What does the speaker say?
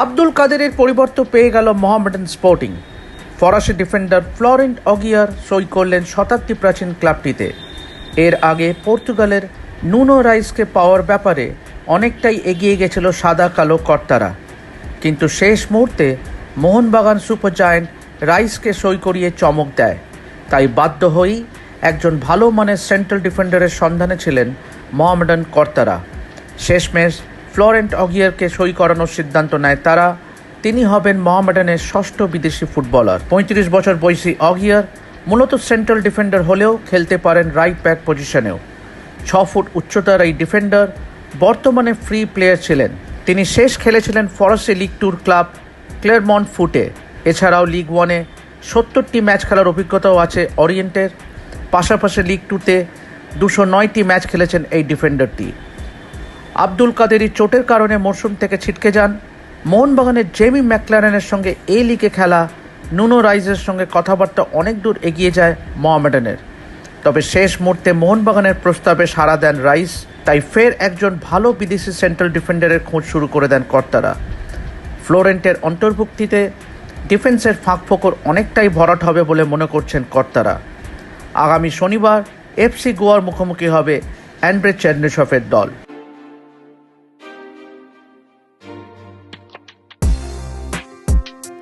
আব্দুল কাদেরের পরিবর্তন পেয়ে গেল মোহামেডান স্পোর্টিং। ফরাসি ডিফেন্ডার ফ্লোরেন্ট অগিয়ার সই করলেন শতাব্দী প্রাচীন ক্লাবটিতে। এর আগে পর্তুগালের নুনো রাইসকে পাওয়ার ব্যাপারে অনেকটাই এগিয়ে গেছিল সাদা কালো কর্তারা। কিন্তু শেষ মুহূর্তে মোহনবাগান সুপার জায়েন্ট রাইসকে সই করিয়ে চমক দেয়। তাই বাধ্য হয়েই একজন ভালো মানের সেন্ট্রাল ডিফেন্ডারের সন্ধানে ছিলেন মোহামেডান কর্তারা। শেষমেশ ফ্লোরেন্ট অগিয়ারকে সই করানোর সিদ্ধান্ত নেয় তারা। তিনি হবেন মহামেডানের ষষ্ঠ বিদেশি ফুটবলার। পঁয়ত্রিশ বছর বয়সী অগিয়ার মূলত সেন্ট্রাল ডিফেন্ডার হলেও খেলতে পারেন রাইট ব্যাক পজিশনেও ছ ফুট উচ্চতার এই ডিফেন্ডার বর্তমানে ফ্রি প্লেয়ার ছিলেন। তিনি শেষ খেলেছিলেন ফরাসি লিগ ট্যুর ক্লাব ক্লেয়ারমন্ট ফুটে এছাড়াও লিগ ওয়ানে সত্তরটি ম্যাচ খেলার অভিজ্ঞতাও আছে অরিয়েন্টের পাশাপাশি লিগ টুতে দুশো নয়টি ম্যাচ খেলেছেন এই ডিফেন্ডারটি আব্দুল কাদেরই চোটের কারণে মরশুম থেকে ছিটকে যান। মোহনবাগানের জেমি ম্যাকলারেনের সঙ্গে এ লিগে খেলা। নুনো রাইজের সঙ্গে কথাবার্তা অনেক দূর এগিয়ে যায় মোহামেডানের। তবে শেষ মুহূর্তে মোহনবাগানের প্রস্তাবে সাড়া দেন রাইস, তাই ফের একজন ভালো বিদেশি সেন্ট্রাল ডিফেন্ডারের খোঁজ শুরু করে দেন কর্তারা। ফ্লোরেন্টের অন্তর্ভুক্তিতে ডিফেন্সের ফাঁকফোকর অনেকটাই ভরাট হবে বলে মনে করছেন কর্তারা। আগামী শনিবার এফসি গোয়ার মুখোমুখি হবে অ্যান্ড্রে চেরনেশফের দল।